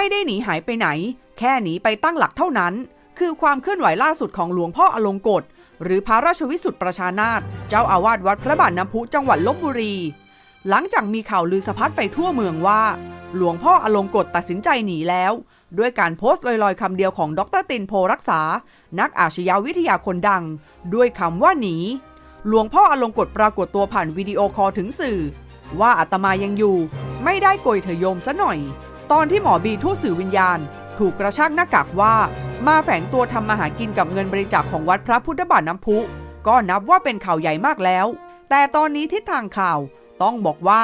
ไม่ได้หนีหายไปไหน แค่หนีไปตั้งหลักเท่านั้น คือความเคลื่อนไหวล่าสุดของหลวงพ่ออลงกฎหรือพระราชวิสุทธิประชานาถเจ้าอาวาสวัดพระบาทน้ำพุจังหวัดลบบุรี หลังจากมีข่าวลือสะพัดไปทั่วเมืองว่า หลวงพ่ออลงกฎตัดสินใจหนีแล้ว ด้วยการโพสต์ลอยๆคำเดียวของดรตินโพรักษา นักอาชญาวิทยาคนดัง ด้วยคำว่าหนี หลวงพ่ออลงกฎปรากฏตัวผ่านวิดีโอคอลถึงสื่อ ว่าอาตมายังอยู่ ไม่ได้โกยเถยโยมซะหน่อย ตอนที่หมอบีทูตสื่อวิญญาณ ถูกกระชากหน้ากากว่า มาแฝงตัวทำมาหากินกับเงินบริจาคของวัดพระพุทธบาทน้ำพุ ก็นับว่าเป็นข่าวใหญ่มากแล้ว แต่ตอนนี้ทิศทางข่าวต้องบอกว่า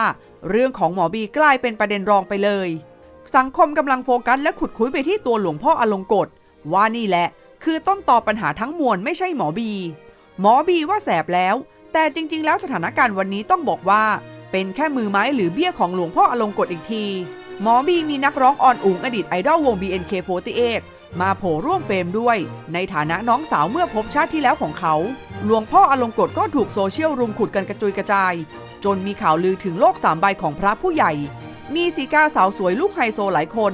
เรื่องของหมอบีกลายเป็นประเด็นรองไปเลย สังคมกำลังโฟกัสและขุดคุยไปที่ตัวหลวงพ่ออลงกฎว่านี่แหละ คือต้นต่อปัญหาทั้งมวลไม่ใช่หมอบี หมอบีว่าแสบแล้ว แต่จริง ๆ แล้วสถานการณ์วันนี้ต้องบอกว่า เป็นแค่มือไม้หรือเบี้ยของหลวงพ่ออลงกฎอีกที หมอบีมีนักร้องอ่อนอุ๋งอดีตไอดอลวง BNK48 มาโผล่ร่วมเฟรมด้วย ในฐานะน้องสาวเมื่อพบชาติที่แล้วของเขา หลวงพ่ออลงกฎก็ถูกโซเชียลรุมขุดกันกระจุยกระจาย จนมีข่าวลือถึงโลกสามใบของพระผู้ใหญ่ มีสีกาสาวสวยลูกไฮโซหลายคน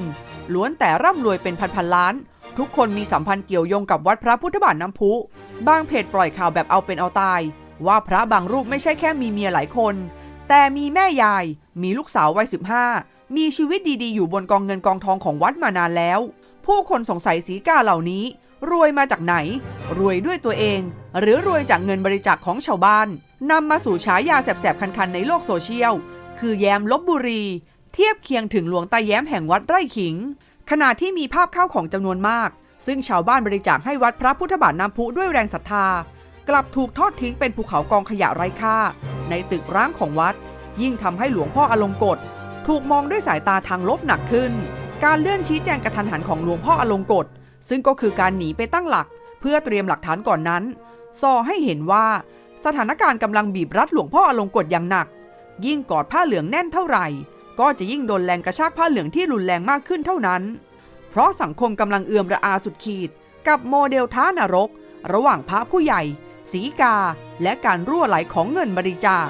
ล้วนแต่ร่ำรวยเป็นพันๆล้าน ทุกคนมีสัมพันธ์เกี่ยวโยงกับวัดพระพุทธบาทน้ำพุ บางเพจปล่อยข่าวแบบเอาเป็นเอาตาย ว่าพระบางรูปไม่ใช่แค่มีเมียหลายคน แต่มีแม่ยาย มีลูกสาววัย15 มีชีวิตดีๆ อยู่บนกองเงินกองทองของวัดมานานแล้ว ผู้คนสงสัยสีกาเหล่านี้ รวยมาจากไหน รวยด้วยตัวเอง หรือรวยจากเงินบริจาคของชาวบ้านนำมาสู่ฉายาแสบๆ คันๆ ในโลกโซเชียล คือแย้มลบบุรี เทียบเคียงถึงหลวงตาแย้มแห่งวัดไร่ขิง ขณะที่มีภาพเข้าของจำนวนมาก ซึ่งชาวบ้านบริจาคให้วัดพระพุทธบาทน้ำพุด้วยแรงศรัทธา กลับถูกทอดทิ้งเป็นภูเขากองขยะไร้ค่า ในตึกร้างของวัด ยิ่งทำให้หลวงพ่ออลงกฎ ถูกมองด้วยสายตาทางลบหนักขึ้น การเลื่อนชี้แจงกระทันหันของหลวงพ่ออลงกฎซึ่งก็คือการหนีไปตั้งหลัก เพื่อเตรียมหลักฐานก่อนนั้นส่อให้เห็นว่าสถานการณ์กำลังบีบรัดหลวงพ่ออลงกฎอย่างหนัก ยิ่งกอดผ้าเหลืองแน่นเท่าไหร่ ก็จะยิ่งโดนแรงกระชากผ้าเหลืองที่รุนแรงมากขึ้นเท่านั้น เพราะสังคมกำลังเอือมระอาสุดขีด กับโมเดลท้านรก ระหว่างพระผู้ใหญ่ สีกา และการรั่วไหลของเงินบริจาค